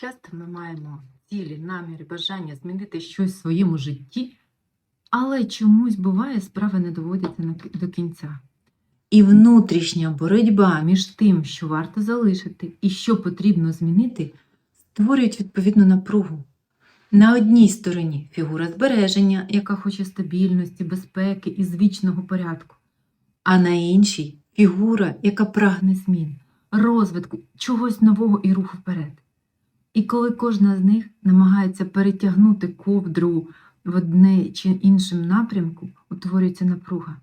Часто ми маємо цілі, наміри, бажання змінити щось в своєму житті, але чомусь буває, справи не доводяться до кінця. І внутрішня боротьба між тим, що варто залишити і що потрібно змінити, створюють відповідну напругу. На одній стороні фігура збереження, яка хоче стабільності, безпеки і звічного порядку, а на іншій фігура, яка прагне змін, розвитку, чогось нового і руху вперед. І коли кожна з них намагається перетягнути ковдру в одне чи іншому напрямку, утворюється напруга.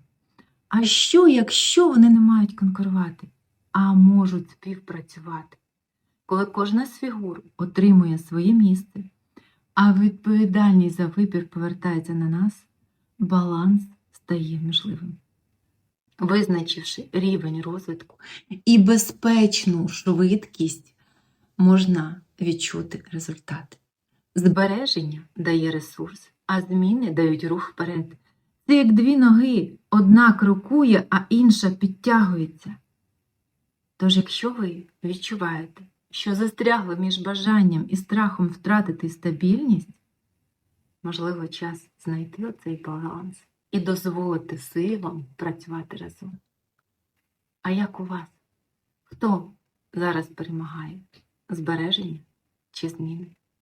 А що, якщо вони не мають конкурувати, а можуть співпрацювати? Коли кожна з фігур отримує своє місце, а відповідальність за вибір повертається на нас, баланс стає можливим. Визначивши рівень розвитку і безпечну швидкість, можна відчути результати. Збереження дає ресурс, а зміни дають рух вперед. Це як дві ноги, одна крокує, а інша підтягується. Тож, якщо ви відчуваєте, що застрягли між бажанням і страхом втратити стабільність, можливо, час знайти цей баланс і дозволити силам працювати разом. А як у вас? Хто зараз перемагає? Збереження чи зміни?